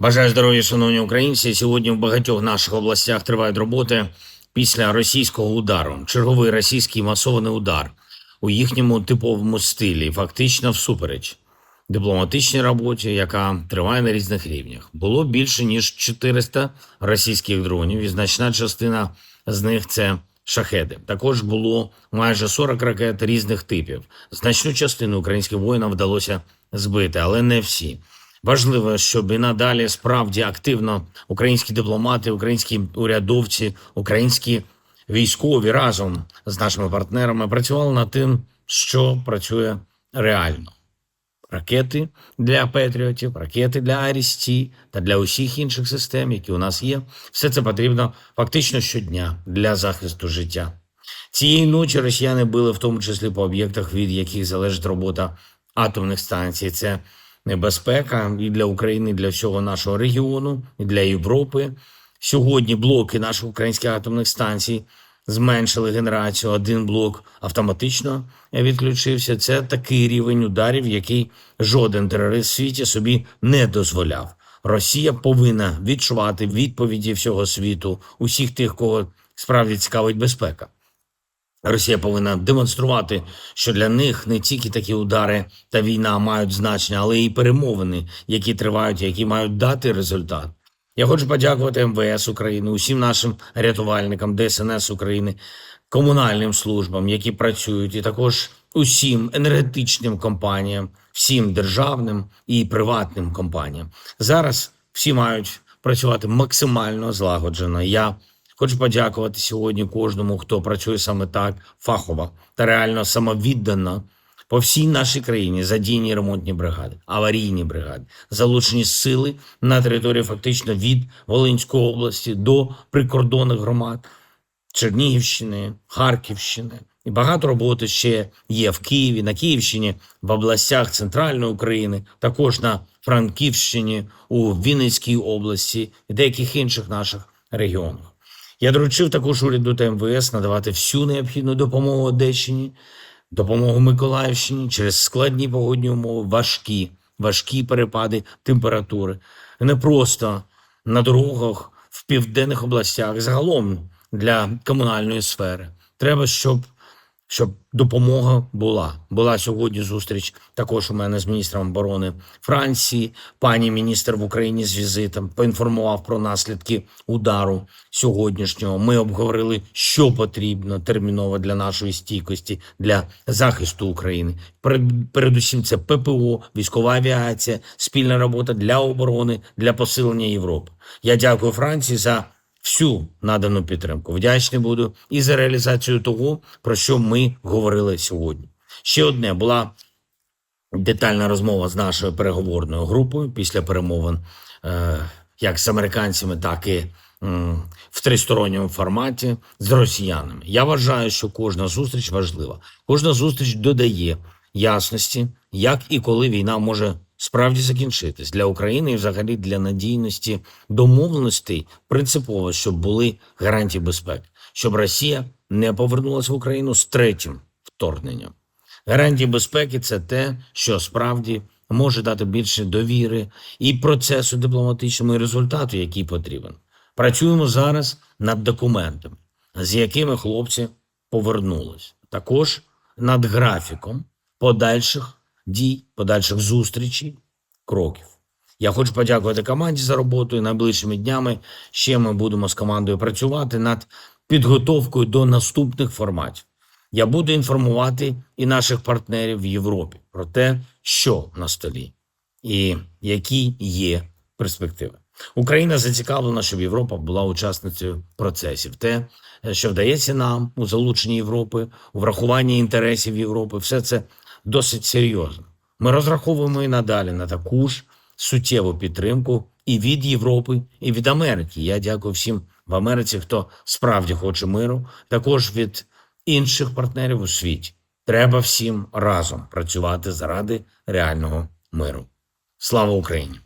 Бажаю здоров'я, шановні українці. Сьогодні в багатьох наших областях тривають роботи після російського удару. Черговий російський масований удар у їхньому типовому стилі, фактично всупереч дипломатичній роботі, яка триває на різних рівнях. Було більше ніж 400 російських дронів, і значна частина з них це шахеди. Також було майже 40 ракет різних типів. Значну частину українським воїнам вдалося збити, але не всі. Важливо, щоб і надалі справді активно українські дипломати, українські урядовці, українські військові разом з нашими партнерами працювали над тим, що працює реально. Ракети для Петріотів, ракети для Арісті та для усіх інших систем, які у нас є. Все це потрібно фактично щодня для захисту життя. Цієї ночі росіяни били в тому числі по об'єктах, від яких залежить робота атомних станцій. Це небезпека і для України, і для всього нашого регіону, і для Європи. Сьогодні блоки наших українських атомних станцій зменшили генерацію. Один блок автоматично відключився. Це такий рівень ударів, який жоден терорист в світі собі не дозволяв. Росія повинна відчувати відповіді всього світу, усіх тих, кого справді цікавить безпека. Росія повинна демонструвати, що для них не тільки такі удари та війна мають значення, але й перемовини, які тривають, які мають дати результат. Я хочу подякувати МВС України, усім нашим рятувальникам, ДСНС України, комунальним службам, які працюють, і також усім енергетичним компаніям, всім державним і приватним компаніям. Зараз всі мають працювати максимально злагоджено. Я Хочу подякувати сьогодні кожному, хто працює саме так фахово та реально самовіддано по всій нашій країні задіяні ремонтні бригади, аварійні бригади, залучені сили на території фактично від Волинської області до прикордонних громад Чернігівщини, Харківщини. І багато роботи ще є в Києві, на Київщині, в областях Центральної України, також на Франківщині, у Вінницькій області і деяких інших наших регіонах. Я доручив також уряду та МВС надавати всю необхідну допомогу Одещині, допомогу Миколаївщині через складні погодні умови, важкі, важкі перепади температури. Не просто на дорогах в південних областях, загалом для комунальної сфери. Треба, щоб щоб допомога була. Була сьогодні зустріч також у мене з міністром оборони Франції. Пані міністр в Україні з візитом поінформував про наслідки удару сьогоднішнього. Ми обговорили, що потрібно терміново для нашої стійкості, для захисту України. Передусім, це ППО, військова авіація, спільна робота для оборони, для посилення Європи. Я дякую Франції за всю надану підтримку. Вдячний буду і за реалізацію того, про що ми говорили сьогодні. Ще одне була детальна розмова з нашою переговорною групою після перемовин, е, як з американцями, так і в тристоронньому форматі з росіянами. Я вважаю, що кожна зустріч важлива. Кожна зустріч додає ясності, як і коли війна може справді закінчитись для України і взагалі для надійності домовленостей принципово, щоб були гарантії безпеки, щоб Росія не повернулася в Україну з третім вторгненням. Гарантії безпеки це те, що справді може дати більше довіри і процесу дипломатичному і результату, який потрібен. Працюємо зараз над документами, з якими хлопці повернулись. Також над графіком подальших дій, подальших зустрічей, кроків. Я хочу подякувати команді за роботу. І найближчими днями ще ми будемо з командою працювати над підготовкою до наступних форматів. Я буду інформувати і наших партнерів в Європі про те, що на столі і які є перспективи. Україна зацікавлена, щоб Європа була учасницею процесів. Те, що вдається нам у залученні Європи, у врахуванні інтересів Європи, все це досить серйозно. Ми розраховуємо і надалі на таку ж суттєву підтримку і від Європи, і від Америки. Я дякую всім в Америці, хто справді хоче миру, також від інших партнерів у світі. Треба всім разом працювати заради реального миру. Слава Україні!